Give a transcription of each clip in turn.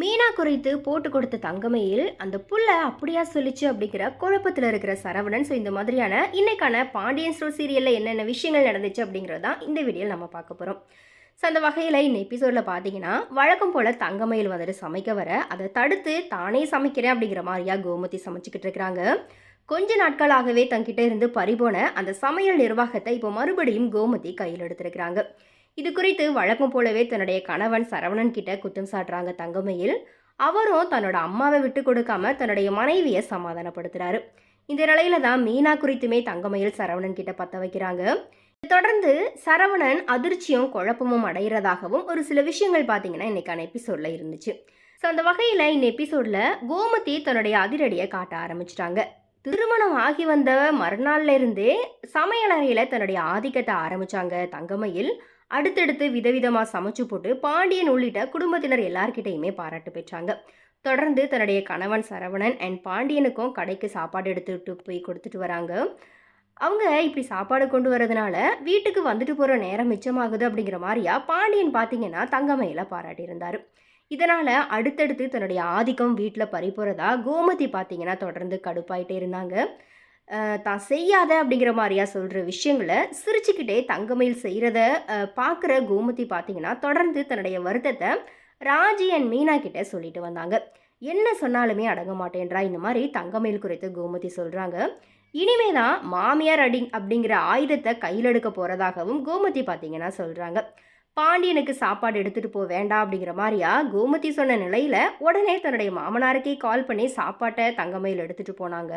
மீனா குறித்து போட்டு கொடுத்த தங்கமையில் அந்த புள்ள அப்படியா சொல்லிச்சு அப்படிங்கிற குழப்பத்தில் இருக்கிற சரவணன். ஸோ இந்த மாதிரியான இன்னைக்கான பாண்டியன் ஸ்டோர் சீரியலில் என்னென்ன விஷயங்கள் நடந்துச்சு அப்படிங்கிறது தான் இந்த வீடியோவில் நம்ம பார்க்க போகிறோம் ஸோ அந்த வகையில் இந்த எபிசோடில் பார்த்தீங்கன்னா வழக்கம் போல் தங்கமயில் வந்துட்டு சமைக்க வர அதை தடுத்து தானே சமைக்கிறேன் அப்படிங்கிற மாதிரியா கோமதி சமைச்சிக்கிட்டு இருக்கிறாங்க. கொஞ்ச நாட்களாகவே தங்கிட்ட இருந்து பறிபோன அந்த சமையல் நிர்வாகத்தை இப்போ மறுபடியும் கோமதி கையில் எடுத்திருக்கிறாங்க. இது குறித்து வழக்கம் போலவே தன்னுடைய கணவன் சரவணன் கிட்ட குற்றம் சாட்டுறாங்க தங்கமையில். அவரும் தன்னோட அம்மாவை விட்டு கொடுக்காம தன்னுடைய மனைவியை சமாதானப்படுத்துறாரு. இந்த நிலையில தான் மீனா குறித்துமே தங்கமயில் சரவணன் கிட்ட பத்த வைக்கிறாங்க. தொடர்ந்து சரவணன் அதிர்ச்சியும் குழப்பமும் அடைகிறதாகவும் ஒரு சில விஷயங்கள் பார்த்தீங்கன்னா இன்னைக்கான எபிசோட்ல இருந்துச்சு. ஸோ அந்த வகையில் இந்த எபிசோட்ல கோமதி தன்னுடைய அதிரடியை காட்ட ஆரம்பிச்சிட்டாங்க. திருமணம் ஆகி வந்த மறுநாள்ல இருந்தே சமையலறையில் தன்னுடைய ஆதிக்கத்தை ஆரம்பிச்சாங்க தங்கமயில். அடுத்தடுத்து விதவிதமாக சமைச்சு போட்டு பாண்டியன் உள்ளிட்ட குடும்பத்தினர் எல்லார்கிட்டையுமே பாராட்டு பெற்றாங்க. தொடர்ந்து தன்னுடைய கணவன் சரவணன் அண்ட் பாண்டியனுக்கும் கடைக்கு சாப்பாடு எடுத்துட்டு போய் கொடுத்துட்டு வராங்க. அவங்க இப்படி சாப்பாடு கொண்டு வரதுனால வீட்டுக்கு வந்துட்டு போகிற நேரம் மிச்சமாகுது அப்படிங்கிற மாதிரியா பாண்டியன் பார்த்தீங்கன்னா தங்கமையில் பாராட்டியிருந்தார் இதனால் அடுத்தடுத்து தன்னுடைய ஆதிக்கம் வீட்டில் பறிபோகிறதா கோமதி பார்த்தீங்கன்னா தொடர்ந்து கடுப்பாயிட்டே இருந்தாங்க. தான் செய்யாத அப்படிங்கிற மாதிரியா சொல்கிற விஷயங்களை சிரிச்சுக்கிட்டே தங்கமயில் செய்கிறத பார்க்குற கோமதி பார்த்தீங்கன்னா தொடர்ந்து தன்னுடைய வருத்தத்தை ராஜி அண்ட் மீனா கிட்ட சொல்லிட்டு வந்தாங்க. என்ன சொன்னாலுமே அடங்க மாட்டேன்றா இந்த மாதிரி தங்கமயில் குறித்து கோமதி சொல்கிறாங்க இனிமே தான் மாமியார் அடி அப்படிங்கிற ஆயுதத்தை கையில் எடுக்க போகிறதாகவும் கோமதி பார்த்தீங்கன்னா சொல்கிறாங்க பாண்டியனுக்கு சாப்பாடு எடுத்துகிட்டு போக வேண்டாம் அப்படிங்கிற மாதிரியா கோமதி சொன்ன நிலையில் உடனே தன்னுடைய மாமனாருக்கே கால் பண்ணி சாப்பாட்டை தங்கமயில் எடுத்துகிட்டு போனாங்க.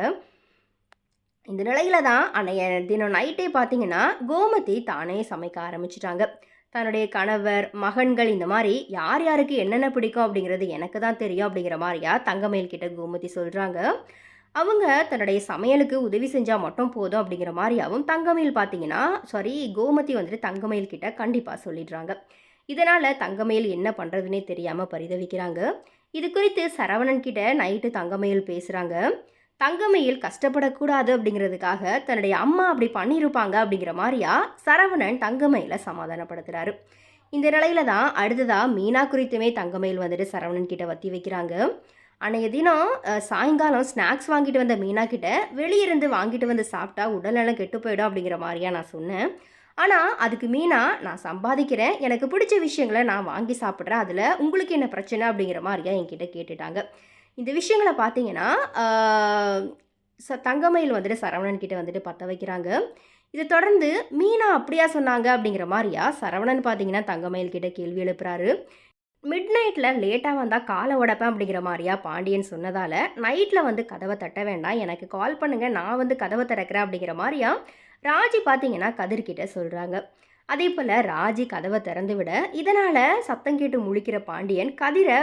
இந்த நிலையில தான் அன்னைய தினம் நைட்டே பார்த்தீங்கன்னா கோமதி தானே சமைக்க ஆரம்பிச்சிட்டாங்க. தன்னுடைய கணவர் மகன்கள் இந்த மாதிரி யார் யாருக்கு என்னென்ன பிடிக்கும் அப்படிங்கிறது எனக்கு தான் தெரியும் அப்படிங்கிற மாதிரியா தங்கமயில் கிட்ட கோமதி சொல்கிறாங்க அவங்க தன்னுடைய சமையலுக்கு உதவி செஞ்சால் மட்டும் போதும் அப்படிங்கிற மாதிரியாவும் தங்கமயில் பார்த்தீங்கன்னா சாரி கோமதி வந்துட்டு தங்கமயில் கிட்ட கண்டிப்பாக சொல்லிடுறாங்க. இதனால் தங்கமயில் என்ன பண்ணுறதுனே தெரியாமல் பரிதவிக்கிறாங்க. இது குறித்து சரவணன் கிட்ட நைட்டு தங்கமயில் பேசுகிறாங்க தங்கமையில் கஷ்டப்படக்கூடாது அப்படிங்கிறதுக்காக தன்னுடைய அம்மா அப்படி பண்ணியிருப்பாங்க அப்படிங்கிற மாதிரியா சரவணன் தங்கமையில் சமாதானப்படுத்துகிறாரு இந்த நிலையில தான் அடுத்ததாக மீனா குறித்துமே தங்கமையில் வந்துட்டு சரவணன் கிட்ட வத்தி வைக்கிறாங்க. அன்றைய தினம் சாயங்காலம் ஸ்நாக்ஸ் வாங்கிட்டு வந்த மீனா கிட்ட வெளியிருந்து வாங்கிட்டு வந்து சாப்பிட்டா உடல்நலம் கெட்டு போயிடும் அப்படிங்கிற மாதிரியா நான் சொன்னேன். ஆனால் அதுக்கு மீனா நான் சம்பாதிக்கிறேன். எனக்கு பிடிச்ச விஷயங்களை நான் வாங்கி சாப்பிட்றேன். அதில் உங்களுக்கு என்ன பிரச்சனை? அப்படிங்கிற மாதிரியா என்கிட்ட கேட்டுட்டாங்க. இந்த விஷயங்களை பார்த்தீங்கன்னா ச தங்கமயில் வந்துட்டு சரவணன் கிட்ட வந்துட்டு பற்ற வைக்கிறாங்க. இதை தொடர்ந்து மீனா அப்படியா சொன்னாங்க அப்படிங்கிற மாதிரியா சரவணன் பார்த்தீங்கன்னா தங்கமயில் கிட்ட கேள்வி எழுப்புறாரு. மிட் நைட்டில் லேட்டாக வந்தால் காலை உடப்பேன் அப்படிங்கிற மாதிரியா பாண்டியன் சொன்னதால் நைட்டில் வந்து கதவை தட்ட வேண்டாம் எனக்கு கால் பண்ணுங்கள் நான் வந்து கதவை திறக்கிறேன் அப்படிங்கிற மாதிரியா ராஜி பார்த்தீங்கன்னா கதிர்கிட்ட சொல்கிறாங்க அதே போல் ராஜி கதவை திறந்து விட இதனால் சத்தம் கேட்டு முழிக்கிற பாண்டியன் கதிரை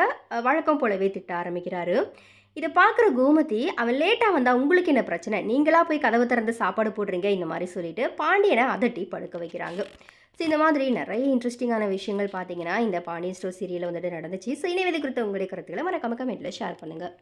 வழக்கம் போலவே திட்ட ஆரம்பிக்கிறாரு. இதை பார்க்குற கோமதி அவன் லேட்டாக வந்தால் உங்களுக்கு என்ன பிரச்சனை? நீங்களாக போய் கதவை திறந்து சாப்பாடு போடுறீங்க? இந்த மாதிரி சொல்லிட்டு பாண்டியனை அதட்டி படுக்க வைக்கிறாங்க. ஸோ இந்த மாதிரி நிறைய இன்ட்ரெஸ்டிங்கான விஷயங்கள் பார்த்தீங்கன்னா இந்த பாண்டியன் ஸ்டோர் சீரியலில் வந்துட்டு நடந்துச்சு. ஸோ இனி குறித்த உங்களுடைய கருத்துக்களை மறக்காம கமெண்ட்டில் ஷேர் பண்ணுங்கள்